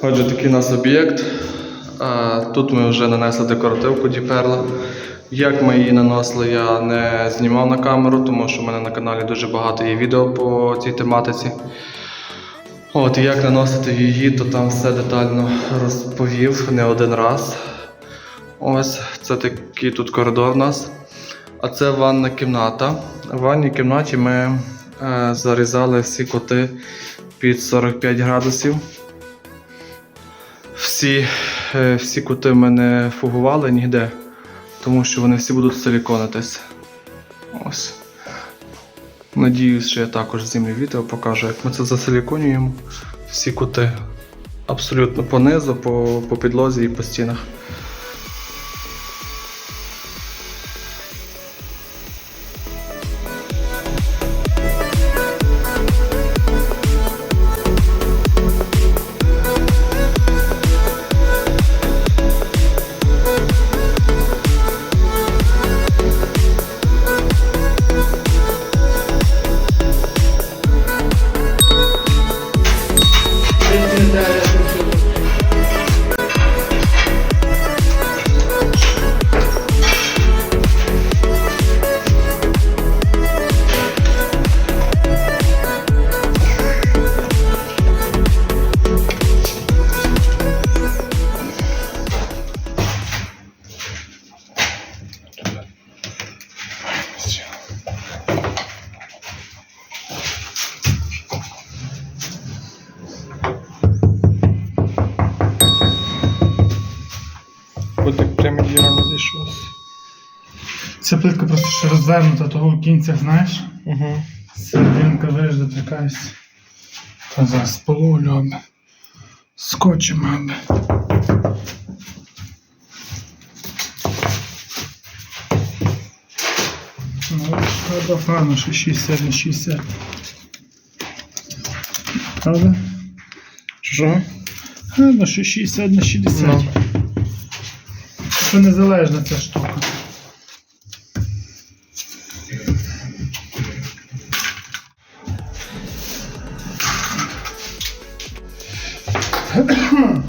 Отже, такий у нас об'єкт. Тут ми вже нанесли декоративку Діперла. Як ми її наносили, я не знімав на камеру, тому що в мене на каналі дуже багато є відео по цій тематиці. От, як наносити її, то там все детально розповів не один раз. Ось, це такий тут коридор у нас. А це ванна кімната. В ванній кімнаті ми е, зарізали всі коти під 45 градусів. Всі, е, всі кути мене не фугували ніде, тому що вони всі будуть силіконитись. Ось. Надіюсь, що я також знімлю відео, покажу, як ми це засиліконюємо. Всі кути абсолютно понизу, по, по підлозі і по стінах. Ідеально зійшовся. Ця плитка просто ще розвернута, того в кінцях, знаєш? Угу. Серединка виж дотикається. Та зараз половлю аби. Скотчем аби. Ну, треба фану, що 60 на 60. Правда? Що? Гарно, що 60 на 60. Ну. Це незалежна ця штука.